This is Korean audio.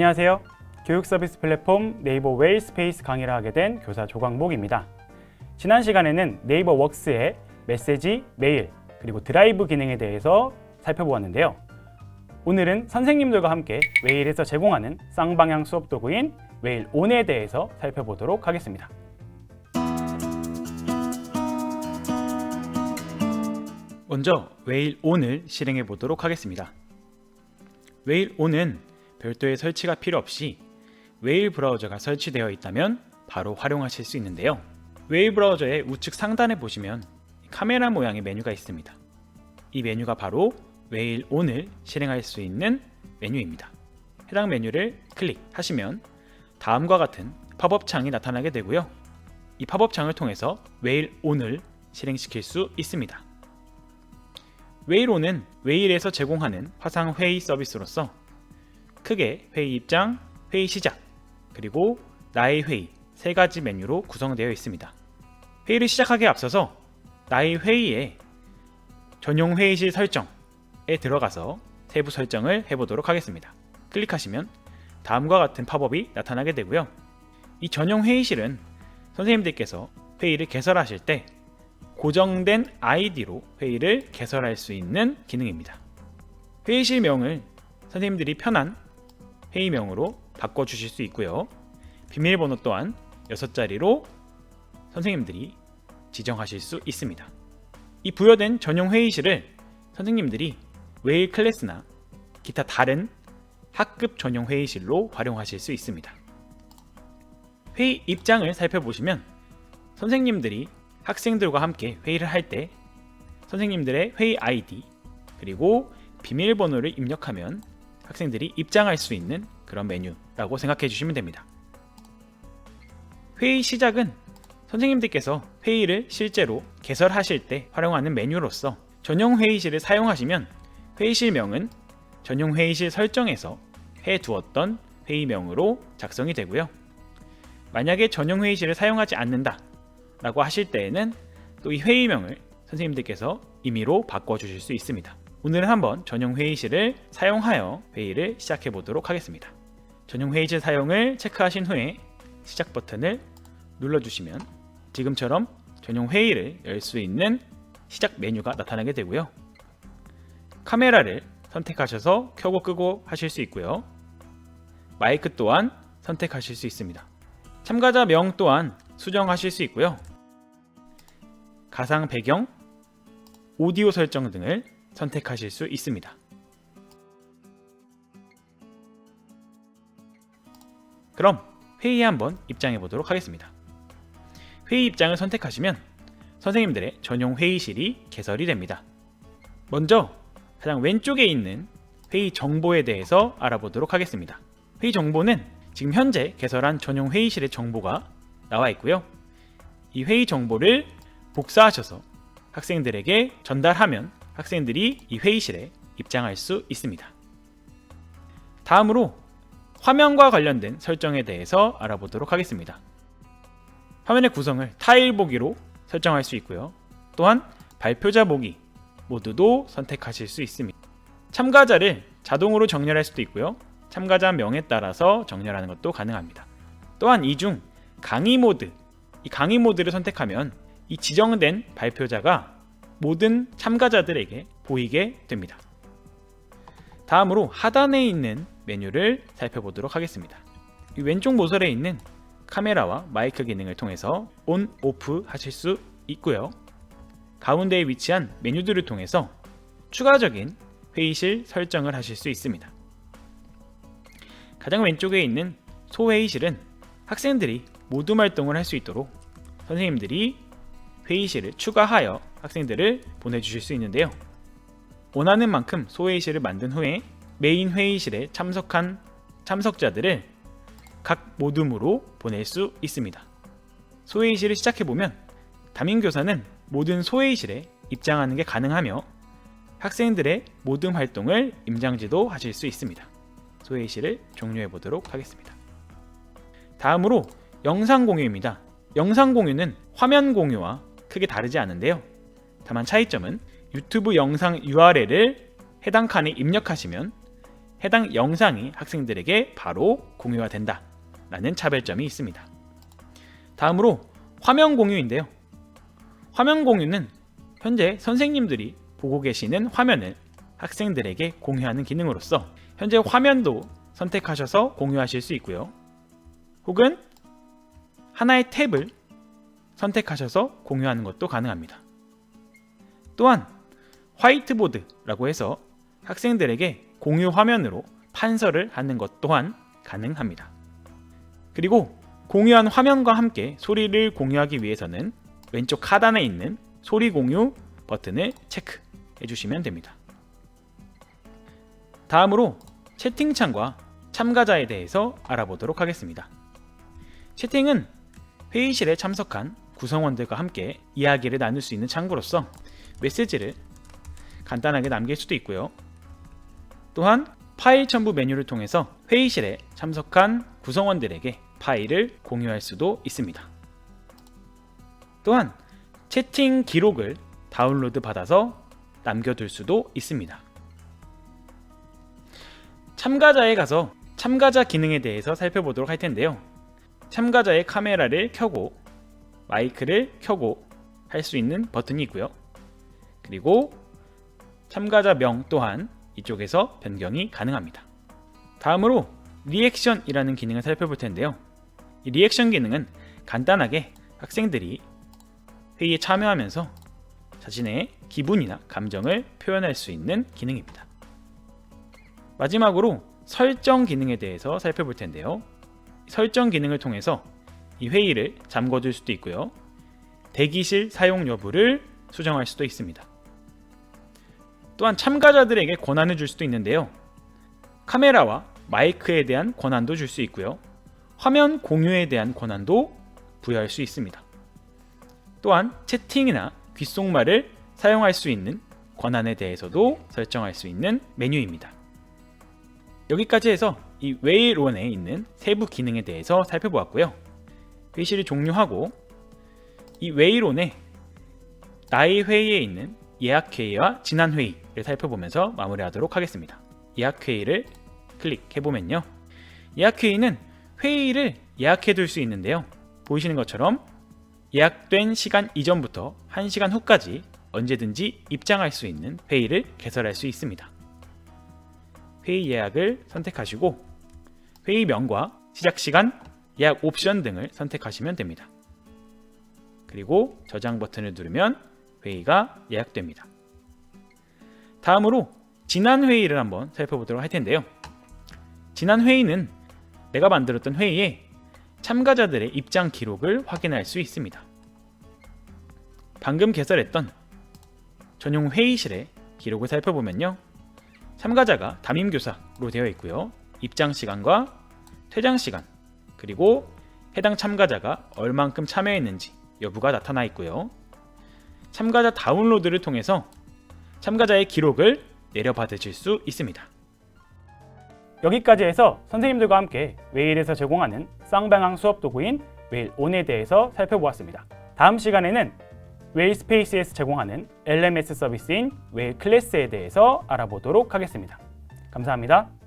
안녕하세요. 교육 서비스 플랫폼 네이버 웨일스페이스 강의를 하게 된 교사 조광복입니다. 지난 시간에는 네이버 웍스의 메시지, 메일, 그리고 드라이브 기능에 대해서 살펴보았는데요. 오늘은 선생님들과 함께 웨일에서 제공하는 쌍방향 수업 도구인 웨일 온에 대해서 살펴보도록 하겠습니다. 먼저 웨일 온을 실행해 보도록 하겠습니다. 웨일 온은 별도의 설치가 필요 없이 웨일 브라우저가 설치되어 있다면 바로 활용하실 수 있는데요. 웨일 브라우저의 우측 상단에 보시면 카메라 모양의 메뉴가 있습니다. 이 메뉴가 바로 웨일 온을 실행할 수 있는 메뉴입니다. 해당 메뉴를 클릭하시면 다음과 같은 팝업 창이 나타나게 되고요. 이 팝업 창을 통해서 웨일 온을 실행시킬 수 있습니다. 웨일 온은 웨일에서 제공하는 화상 회의 서비스로서 크게 회의 입장, 회의 시작, 그리고 나의 회의 세 가지 메뉴로 구성되어 있습니다. 회의를 시작하기에 앞서서 나의 회의에 전용 회의실 설정에 들어가서 세부 설정을 해보도록 하겠습니다. 클릭하시면 다음과 같은 팝업이 나타나게 되고요. 이 전용 회의실은 선생님들께서 회의를 개설하실 때 고정된 아이디로 회의를 개설할 수 있는 기능입니다. 회의실명을 선생님들이 편한 회의명으로 바꿔주실 수 있고요. 비밀번호 또한 6자리로 선생님들이 지정하실 수 있습니다. 이 부여된 전용 회의실을 선생님들이 웨일 클래스나 기타 다른 학급 전용 회의실로 활용하실 수 있습니다. 회의 입장을 살펴보시면 선생님들이 학생들과 함께 회의를 할 때 선생님들의 회의 아이디 그리고 비밀번호를 입력하면 학생들이 입장할 수 있는 그런 메뉴라고 생각해 주시면 됩니다. 회의 시작은 선생님들께서 회의를 실제로 개설하실 때 활용하는 메뉴로서 전용 회의실을 사용하시면 회의실명은 전용 회의실 설정에서 해 두었던 회의명으로 작성이 되고요. 만약에 전용 회의실을 사용하지 않는다 라고 하실 때에는 또 이 회의명을 선생님들께서 임의로 바꿔 주실 수 있습니다. 오늘은 한번 전용 회의실을 사용하여 회의를 시작해 보도록 하겠습니다. 전용 회의실 사용을 체크하신 후에 시작 버튼을 눌러주시면 지금처럼 전용 회의를 열 수 있는 시작 메뉴가 나타나게 되고요. 카메라를 선택하셔서 켜고 끄고 하실 수 있고요. 마이크 또한 선택하실 수 있습니다. 참가자 명 또한 수정하실 수 있고요. 가상 배경, 오디오 설정 등을 선택하실 수 있습니다. 그럼 회의에 한번 입장해 보도록 하겠습니다. 회의 입장을 선택하시면 선생님들의 전용 회의실이 개설이 됩니다. 먼저 가장 왼쪽에 있는 회의 정보에 대해서 알아보도록 하겠습니다. 회의 정보는 지금 현재 개설한 전용 회의실의 정보가 나와 있고요. 이 회의 정보를 복사하셔서 학생들에게 전달하면 학생들이 이 회의실에 입장할 수 있습니다. 다음으로 화면과 관련된 설정에 대해서 알아보도록 하겠습니다. 화면의 구성을 타일 보기로 설정할 수 있고요. 또한 발표자 보기 모두도 선택하실 수 있습니다. 참가자를 자동으로 정렬할 수도 있고요. 참가자 명에 따라서 정렬하는 것도 가능합니다. 또한 이 중 강의 모드, 이 강의 모드를 선택하면 이 지정된 발표자가 모든 참가자들에게 보이게 됩니다. 다음으로 하단에 있는 메뉴를 살펴보도록 하겠습니다. 이 왼쪽 모서리에 있는 카메라와 마이크 기능을 통해서 온, 오프 하실 수 있고요. 가운데에 위치한 메뉴들을 통해서 추가적인 회의실 설정을 하실 수 있습니다. 가장 왼쪽에 있는 소회의실은 학생들이 모두 활동을 할 수 있도록 선생님들이 회의실을 추가하여 학생들을 보내주실 수 있는데요. 원하는 만큼 소회의실을 만든 후에 메인 회의실에 참석한 참석자들을 각 모둠으로 보낼 수 있습니다. 소회의실을 시작해보면 담임교사는 모든 소회의실에 입장하는 게 가능하며 학생들의 모든 활동을 임장지도 하실 수 있습니다. 소회의실을 종료해 보도록 하겠습니다. 다음으로 영상 공유입니다. 영상 공유는 화면 공유와 크게 다르지 않은데요. 다만 차이점은 유튜브 영상 URL을 해당 칸에 입력하시면 해당 영상이 학생들에게 바로 공유가 된다 라는 차별점이 있습니다. 다음으로 화면 공유인데요. 화면 공유는 현재 선생님들이 보고 계시는 화면을 학생들에게 공유하는 기능으로서 현재 화면도 선택하셔서 공유하실 수 있고요. 혹은 하나의 탭을 선택하셔서 공유하는 것도 가능합니다. 또한 화이트보드라고 해서 학생들에게 공유 화면으로 판서를 하는 것 또한 가능합니다. 그리고 공유한 화면과 함께 소리를 공유하기 위해서는 왼쪽 하단에 있는 소리 공유 버튼을 체크해 주시면 됩니다. 다음으로 채팅창과 참가자에 대해서 알아보도록 하겠습니다. 채팅은 회의실에 참석한 구성원들과 함께 이야기를 나눌 수 있는 창구로서 메시지를 간단하게 남길 수도 있고요. 또한 파일 첨부 메뉴를 통해서 회의실에 참석한 구성원들에게 파일을 공유할 수도 있습니다. 또한 채팅 기록을 다운로드 받아서 남겨둘 수도 있습니다. 참가자에 가서 참가자 기능에 대해서 살펴보도록 할 텐데요. 참가자의 카메라를 켜고 마이크를 켜고 할 수 있는 버튼이 있고요. 그리고 참가자 명 또한 이쪽에서 변경이 가능합니다. 다음으로 리액션이라는 기능을 살펴볼 텐데요. 이 리액션 기능은 간단하게 학생들이 회의에 참여하면서 자신의 기분이나 감정을 표현할 수 있는 기능입니다. 마지막으로 설정 기능에 대해서 살펴볼 텐데요. 설정 기능을 통해서 이 회의를 잠궈둘 수도 있고요. 대기실 사용 여부를 수정할 수도 있습니다. 또한 참가자들에게 권한을 줄 수도 있는데요. 카메라와 마이크에 대한 권한도 줄 수 있고요. 화면 공유에 대한 권한도 부여할 수 있습니다. 또한 채팅이나 귓속말을 사용할 수 있는 권한에 대해서도 설정할 수 있는 메뉴입니다. 여기까지 해서 이 웨이론에 있는 세부 기능에 대해서 살펴보았고요. 회의실을 종료하고 이 웨이론에 나의 회의에 있는 예약 회의와 지난 회의를 살펴보면서 마무리하도록 하겠습니다. 예약 회의를 클릭해 보면요. 예약 회의는 회의를 예약해 둘 수 있는데요. 보이시는 것처럼 예약된 시간 이전부터 1시간 후까지 언제든지 입장할 수 있는 회의를 개설할 수 있습니다. 회의 예약을 선택하시고 회의명과 시작 시간, 예약 옵션 등을 선택하시면 됩니다. 그리고 저장 버튼을 누르면 회의가 예약됩니다. 다음으로 지난 회의를 한번 살펴보도록 할 텐데요. 지난 회의는 내가 만들었던 회의에 참가자들의 입장 기록을 확인할 수 있습니다. 방금 개설했던 전용 회의실의 기록을 살펴보면요. 참가자가 담임교사로 되어 있고요. 입장 시간과 퇴장 시간, 그리고 해당 참가자가 얼만큼 참여했는지 여부가 나타나 있고요. 참가자 다운로드를 통해서 참가자의 기록을 내려받으실 수 있습니다. 여기까지 해서 선생님들과 함께 웨일에서 제공하는 쌍방향 수업 도구인 웨일 온에 대해서 살펴보았습니다. 다음 시간에는 웨일 스페이스에서 제공하는 LMS 서비스인 웨일 클래스에 대해서 알아보도록 하겠습니다. 감사합니다.